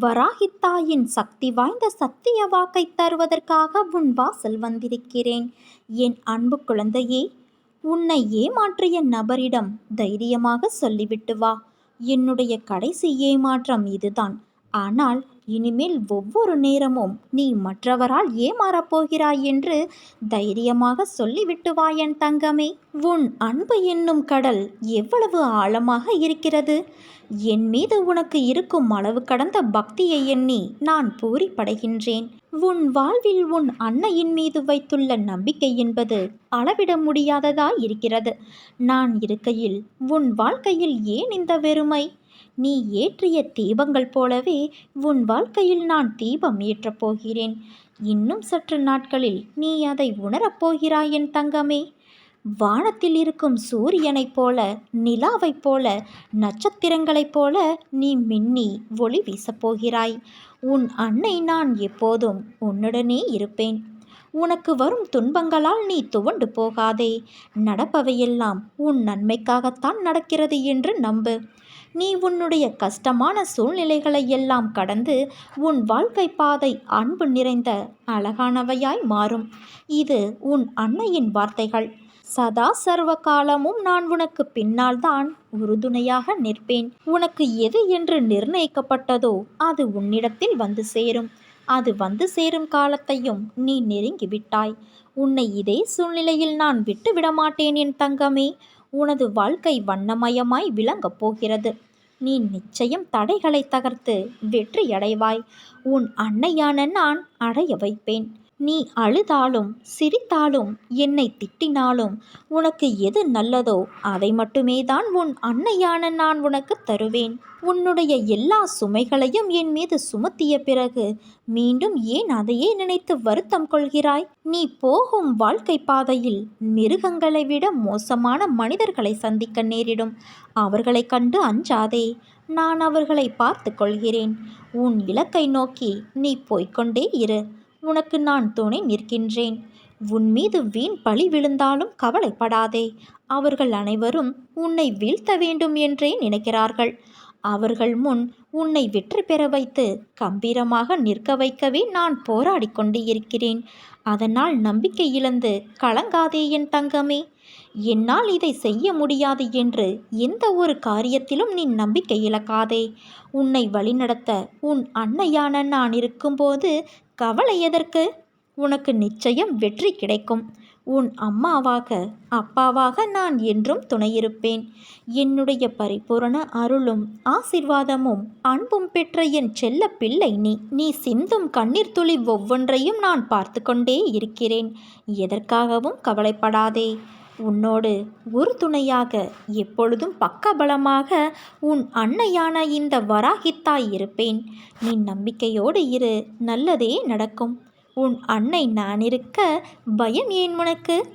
வராகித்தாயின் சக்தி வாய்ந்த சத்திய வாக்கை தருவதற்காக உன் வாசல் வந்திருக்கிறேன். என் அன்பு குழந்தையே உன்னை ஏமாற்றிய நபரிடம் தைரியமாக சொல்லிவிட்டு வா. என்னுடைய கடைசி ஏமாற்றம் இதுதான். ஆனால் இனிமேல் ஒவ்வொரு நேரமும் நீ மற்றவரால் ஏமாறப் போகிறாய் என்று தைரியமாக சொல்லிவிட்டு வா என் தங்கமே. உன் அன்பு என்னும் கடல் எவ்வளவு ஆழமாக இருக்கிறது? என் மீது உனக்கு இருக்கும் அளவு கடந்த பக்தியை எண்ணி நான் பூரிப்படைகின்றேன். உன் வாழ்வில் உன் அன்னையின் மீது வைத்துள்ள நம்பிக்கை என்பது அளவிட முடியாததாய் இருக்கிறது. நான் இருக்கையில் உன் வாழ்க்கையில் ஏன் இந்த வெறுமை? நீ ஏற்றிய தீபங்கள் போலவே உன் வாழ்க்கையில் நான் தீபம் ஏற்றப் போகிறேன். இன்னும் சற்று நாட்களில் நீ அதை உணரப் போகிறாய் என் தங்கமே. வானத்தில் இருக்கும் சூரியனைப் போல நிலாவைப் போல நட்சத்திரங்களைப் போல நீ மின்னி ஒளி வீசப் போகிறாய். உன் அன்னை நான் எப்போதும் உன்னுடனே இருப்பேன். உனக்கு வரும் துன்பங்களால் நீ துவண்டு போகாதே. நடப்பவையெல்லாம் உன் நன்மைக்காகத்தான் நடக்கிறது என்று நம்பு. நீ உன்னுடைய கஷ்டமான சூழ்நிலைகளை எல்லாம் கடந்து உன் வாழ்க்கை பாதை அன்பு நிறைந்த அழகானவையாய் மாறும். இது உன் அன்னையின் வார்த்தைகள். சதா சர்வ காலமும் நான் உனக்கு பின்னால் தான் உறுதுணையாக நிற்பேன். உனக்கு எது என்று நிர்ணயிக்கப்பட்டதோ அது உன்னிடத்தில் வந்து சேரும். அது வந்து சேரும் காலத்தையும் நீ நெருங்கிவிட்டாய். உன்னை இதே சூழ்நிலையில் நான் விட்டு விடமாட்டேன் என் தங்கமே. உனது வாழ்க்கை வண்ணமயமாய் விளங்கப் போகிறது. நீ நிச்சயம் தடைகளை தகர்த்து வெற்றியடைவாய். உன் அன்னையான நான் அடைய வைப்பேன். நீ அழுதாலும் சிரித்தாலும் என்னை திட்டினாலும் உனக்கு எது நல்லதோ அதை மட்டுமே தான் உன் அன்னையான நான் உனக்கு தருவேன். உன்னுடைய எல்லா சுமைகளையும் என் மீது சுமத்திய பிறகு மீண்டும் ஏன் அதையே நினைத்து வருத்தம் கொள்கிறாய்? நீ போகும் வாழ்க்கை பாதையில் மிருகங்களை விட மோசமான மனிதர்களை சந்திக்க நேரிடும். அவர்களைக் கண்டு அஞ்சாதே நான் அவர்களை பார்த்து கொள்கிறேன். உன் இலக்கை நோக்கி நீ போய்க்கொண்டே இரு. உனக்கு நான் துணை நிற்கின்றேன். உன் மீது வீண் பழி விழுந்தாலும் கவலைப்படாதே. அவர்கள் அனைவரும் உன்னை வீழ்த்த வேண்டும் என்றே நினைக்கிறார்கள். அவர்கள் முன் உன்னை வெற்றி பெற வைத்து கம்பீரமாக நிற்க வைக்கவே நான் போராடி கொண்டு இருக்கிறேன் அதனால் நம்பிக்கை இழந்து கலங்காதே என் தங்கமே. என்னால் இதை செய்ய முடியாது என்று எந்த ஒரு காரியத்திலும் நீ நம்பிக்கை இழக்காதே. உன்னை வழிநடத்த உன் அன்னையான நான் இருக்கும்போது கவலை எதற்கு? உனக்கு நிச்சயம் வெற்றி கிடைக்கும். உன் அம்மாவாக அப்பாவாக நான் என்றும் துணையிருப்பேன். என்னுடைய பரிபூரண அருளும் ஆசிர்வாதமும் அன்பும் பெற்ற என் செல்ல பிள்ளை நீ. நீ சிந்தும் கண்ணீர் துளி ஒவ்வொன்றையும் நான் பார்த்து கொண்டே இருக்கிறேன். எதற்காகவும் கவலைப்படாதே. உன்னோடு உறுதுணையாக எப்பொழுதும் பக்கபலமாக உன் அன்னையான இந்த வராகித்தாய் இருப்பேன். நீ நம்பிக்கையோடு இரு நல்லதே நடக்கும். உன் அன்னை நான் இருக்க பயம் ஏன் உனக்கு?